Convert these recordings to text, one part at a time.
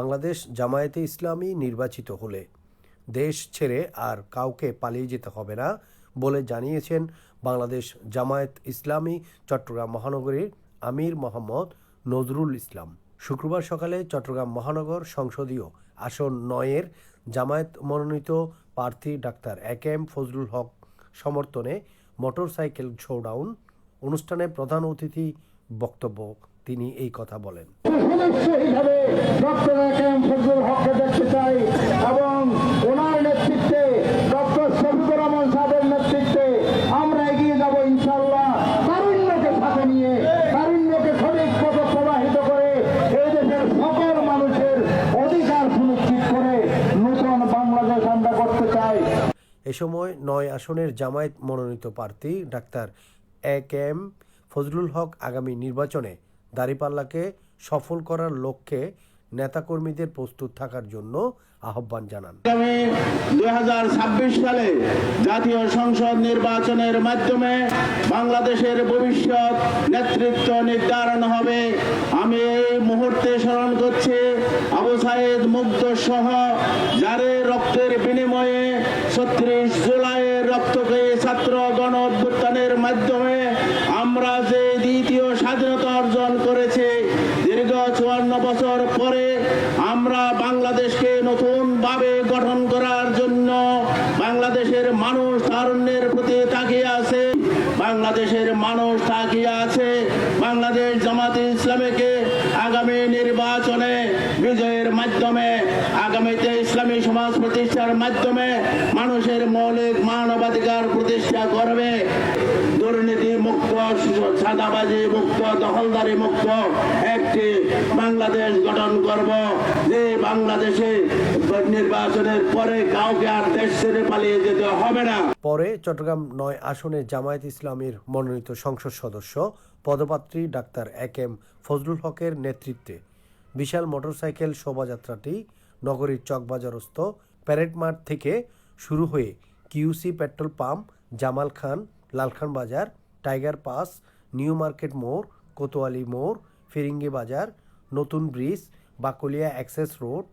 বাংলাদেশ জামায়াতে ইসলামী নির্বাচিত হলে দেশ ছেড়ে আর কাউকে পালিয়ে যেতে হবে না বলে জানিয়েছেন বাংলাদেশ জামায়াত ইসলামী চট্টগ্রাম মহানগরীর আমির মোহাম্মদ নজরুল ইসলাম। শুক্রবার সকালে চট্টগ্রাম মহানগর সংসদীয় আসন নয়ের জামায়াত মনোনীত প্রার্থী doctor A K M Fazlul Haq সমর্থনে মোটরসাইকেল শোডাউন অনুষ্ঠানে প্রধান অতিথি বক্তব্য তিনি এই কথা বলেন। দেখতে চাই এবং ওনার নেতৃত্বে ডক্টর শফিকুর রহমান সাহেবের নেতৃত্বে আমরা এগিয়ে যাব ইনশাল্লাহ তারুণ্যকে সাথে নিয়ে তারুণ্যকে সঠিক পথে প্রবাহিত করে এই দেশের সকল মানুষের অধিকার সুনিশ্চিত করে নতুন বাংলাদেশ আমরা করতে চাই। এ সময় নয় আসনের জামায়াত মনোনীত প্রার্থী doctor A K M Fazlul Haq আগামী নির্বাচনে দাঁড়িপাল্লাকে সফল করার লক্ষ্যে নেতাকর্মীদের প্রস্তুত থাকার জন্য আহ্বান জানান। আগামী দুই সালে জাতীয় সংসদ নির্বাচনের মাধ্যমে বাংলাদেশের ভবিষ্যৎ নেতৃত্ব নির্ধারণ হবে। আমি এই মুহূর্তে স্মরণ করছি আবু সাইদ মুগ্ধ সহ যারে রক্তের বিনিময়ে ছত্রিশ জুলাইয়ের রক্তকে ছাত্র গণ অভ্যুত্থানের মাধ্যমে আমরা যে বাংলাদেশকে নতুন ভাবে গঠন করার জন্য বাংলাদেশের মানুষ তারুণ্যের প্রতি তাকিয়ে আছে, বাংলাদেশের মানুষ তাকিয়ে আছে, বাংলাদেশ জামাতে ইসলামীকে আগামী নির্বাচনে বিজয়ের মাধ্যমে, আগামীতে ইসলামী সমাজ প্রতিষ্ঠার মাধ্যমে মানুষের মৌলিক মানবাধিকার প্রতিষ্ঠা করবে। দুর্নীতি মুক্ত সাদাবাজি মুক্ত, দখলদারি মুক্ত। একটি বাংলাদেশ গঠন করব, যে বাংলাদেশে নির্বাচনের পরে কাউকে আর দেশ ছেড়ে পালিয়ে যেতে হবে না। পরে চট্টগ্রাম নয় আসনে জামায়াত ইসলামীর মনোনীত সংসদ সদস্য পদপাত্রী ডাক্তার এ কে এম ফজলুল হকের নেতৃত্বে বিশাল মোটরসাইকেল শোভাযাত্রাটি নগরীর চকবাজারস্থ প্যারেড মাঠ থেকে শুরু হয়ে QC petrol pump, Jamal Khan, Lalkhan Bazar tiger pass, new market মোড়, কোতোয়ালি মোড়, ফিরিঙ্গি বাজার, নতুন bridge, Baklia access road,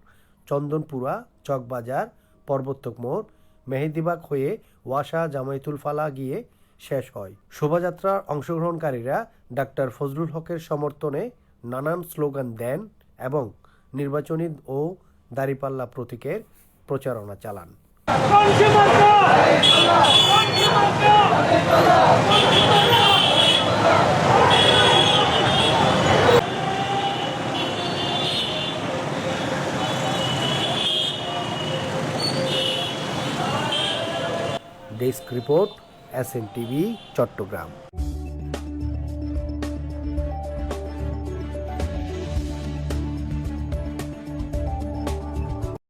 Chandanpura Chawkbazar পর্বতক মোড়, মেহেদিবাগ হয়ে ওয়াসা জামাইতুল ফালা গিয়ে শেষ হয়। শোভাযাত্রার অংশগ্রহণকারীরা ডাক্তার ফজলুল হকের সমর্থনে নানান স্লোগান দেন এবং নির্বাচনী ও দাঁড়িপাল্লা প্রতীকের প্রচারণা চালান। Desk report S TV Chattogram.